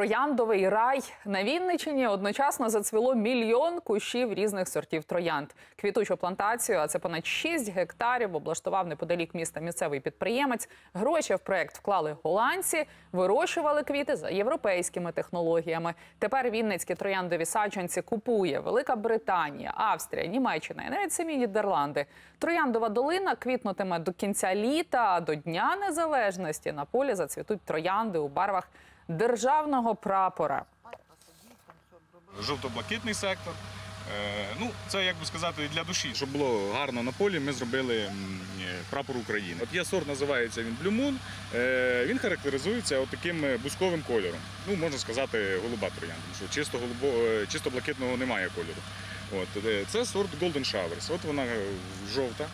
Трояндовий рай на Вінничині одночасно зацвіло мільйон кущів різних сортів троянд. Квітучу плантацію, а це понад 6 гектарів, облаштував неподалік міста місцевий підприємець. Гроші в проект вклали голландці, вирощували квіти за європейськими технологіями. Тепер вінницькі трояндові саджанці купує Велика Британія, Австрія, Німеччина і навіть самі Нідерланди. Трояндова долина квітнутиме до кінця літа, а до Дня Незалежності на полі зацвітуть троянди у барвах державного прапора. жовто-блакитний сектор. Е, Ну, це як би сказати для душі, щоб було гарно на полі. Ми зробили е, прапор України. От є сорт, називається він блюмун. Е, Він характеризується от таким бусковим кольором. Ну, можна сказати, голуба троянда, тому що чисто голубо, чисто блакитного немає кольору. От це сорт Golden Showers. От вона жовта.